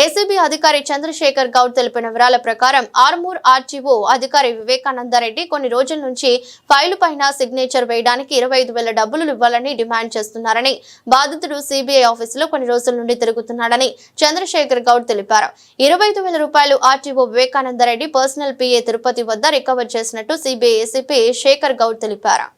ACB అధికారి చంద్రశేఖర్ గౌడ్ తెలిపిన వివరాల ప్రకారం ఆర్మూర్ ఆర్టీఓ అధికారి వివేకానందరెడ్డి కొన్ని రోజుల నుంచి ఫైలు పైన సిగ్నేచర్ వేయడానికి ఇరవై ఐదు వేల డబ్బులు ఇవ్వాలని డిమాండ్ చేస్తున్నారని బాధితుడు సిబిఐ ఆఫీసులో కొన్ని రోజుల నుండి తిరుగుతున్నాడని చంద్రశేఖర్ గౌడ్ తెలిపారు. ఇరవై ఐదు వేల రూపాయలు RTO Vivekananda Reddy personal PA Tirupati వద్ద రికవర్ చేసినట్టు సిబిఐ ఏసీపీ శేఖర్ గౌడ్ తెలిపారు.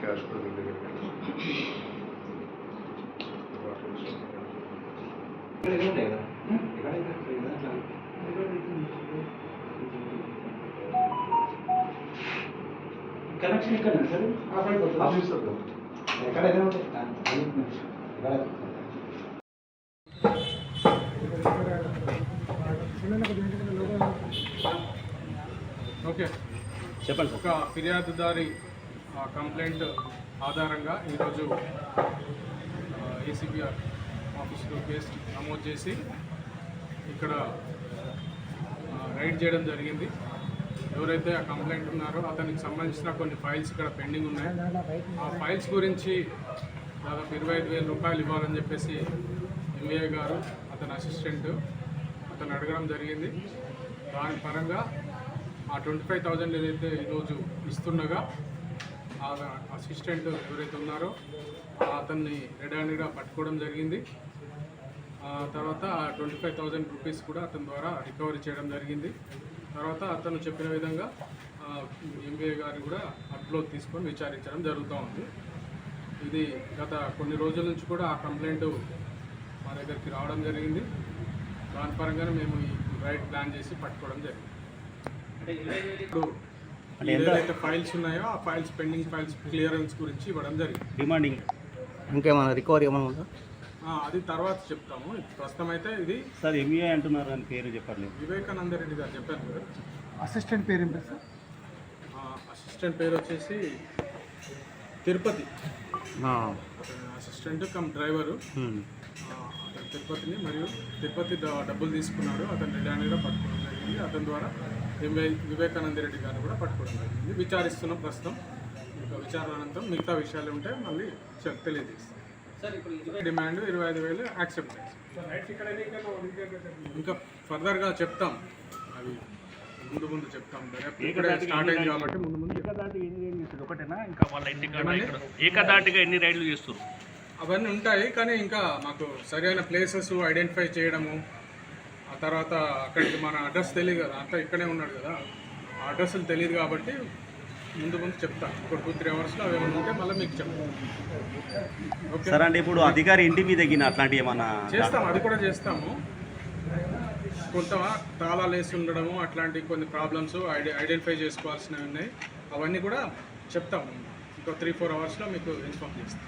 క్యాష్ కనెక్షన్ ఇక్కడ సార్ ఆఫీసర్ కదా ఎక్కడైనా ఉంటాయి ఓకే. చెప్పండి ఒక ఫిర్యాదుదారి కంప్లైంట్ ఆధారంగా ఈరోజు ఏసీబీ ఆఫీస్లో కేసు నమోదు చేసి ఇక్కడ రైడ్ చేయడం జరిగింది. ఎవరైతే ఆ కంప్లైంట్ ఉన్నారో అతనికి సంబంధించిన కొన్ని ఫైల్స్ ఇక్కడ పెండింగ్ ఉన్నాయి. ఆ ఫైల్స్ గురించి దాదాపు ఇరవై ఐదు వేల రూపాయలు ఇవ్వాలని చెప్పేసి ఎంఏ గారు అతని అసిస్టెంట్ అతను అడగడం జరిగింది. దాని పరంగా ఆ ట్వంటీ ఫైవ్ థౌజండ్ ఏదైతే ఈరోజు ఇస్తుండగా ఆ అసిస్టెంట్ ఎవరైతే ఉన్నారో అతన్ని రెడ్ హ్యాండెడ్గా పట్టుకోవడం జరిగింది. ఆ తర్వాత ట్వంటీ ఫైవ్ థౌజండ్ రూపీస్ కూడా అతని ద్వారా రికవరీ చేయడం జరిగింది. తర్వాత అతను చెప్పిన విధంగా ఎంబీఏ గారిని కూడా అప్లోడ్ తీసుకొని విచారించడం జరుగుతూ ఉంది. ఇది గత కొన్ని రోజుల నుంచి కూడా ఆ కంప్లైంట్ మా దగ్గరికి రావడం జరిగింది. దాని పరంగానే మేము ఈ రైడ్ ప్లాన్ చేసి పట్టుకోవడం జరిగింది. ఇప్పుడు ఏదైతే ఫైల్స్ ఉన్నాయో ఆ ఫైల్స్ పెండింగ్ ఫైల్స్ క్లియరెన్స్ గురించి ఇవ్వడం జరిగింది. డిమాండింగ్ ఇంకేమైనా రికవరీ ఏమైనా ఉందా? ఆ, అది తర్వాత చెప్తాము. ప్రస్తుతం అయితే ఇది సార్ ఎంఈఐ అంటున్నారు అని పేరు చెప్పండి వివేకానంద రెడ్డి గారు చెప్పారు కదా. అసిస్టెంట్ పేరు ఏం పేరు సార్? ఆ, అసిస్టెంట్ పేరు వచ్చేసి తిరుపతి. Assistant cum driver. తిరుపతిని మరియు తిరుపతి డబ్బులు తీసుకున్నాడు. అతను రెడ్డి పట్టుకోవడం జరిగింది. అతని ద్వారా ఎంఏ వివేకానంద రెడ్డి గారిని కూడా పట్టుకోవడం జరిగింది. విచారిస్తున్నాం ప్రస్తుతం. ఇంకా విచారణ అనంతరం మిగతా విషయాలు ఉంటే మళ్ళీ చెప్ తెలియజేస్తాం. డిమాండ్ ఇరవై ఐదు వేలు యాక్సెప్ట్ ఇంకా ఫర్దర్గా చెప్తాం. అవి ముందు ముందు చెప్తాం. స్టార్ట్ అయింది కాబట్టి ముందు ముందు. ఏకదాటిగా ఎన్ని రైళ్ళు చేస్తారు ఒకటేనా? ఇంకా వాళ్ళ ఇంటి కాడ ఇక్కడ ఏకదాటిగా ఎన్ని రైళ్ళు చేస్తారు అవన్నీ ఉంటాయి కానీ ఇంకా మాకు సరైన ప్లేసెస్ ఐడెంటిఫై చేయడము ఆ తర్వాత అక్కడికి మన అడ్రస్ తెలియదు కదా అంతా ఇక్కడే ఉన్నాడు కదా ఆ అడ్రస్లు తెలియదు కాబట్టి ముందు ముందు చెప్తాను ఒక టూ త్రీ అవర్స్లో అవి ఏమైనా ఉంటే మళ్ళీ మీకు చెప్తాను ఓకే సార్ అంటే ఇప్పుడు అధికారి ఇంటి మీద ఎగిన అట్లాంటివి ఏమన్నా చేస్తాం అది కూడా చేస్తాము. కొంత తాళాలు వేసి ఉండడము అట్లాంటి కొన్ని ప్రాబ్లమ్స్ ఐడి ఐడెంటిఫై చేసుకోవాల్సినవి ఉన్నాయి. అవన్నీ కూడా చెప్తాము. ఇంకో త్రీ ఫోర్ అవర్స్లో మీకు ఇన్ఫామ్ చేస్తాం.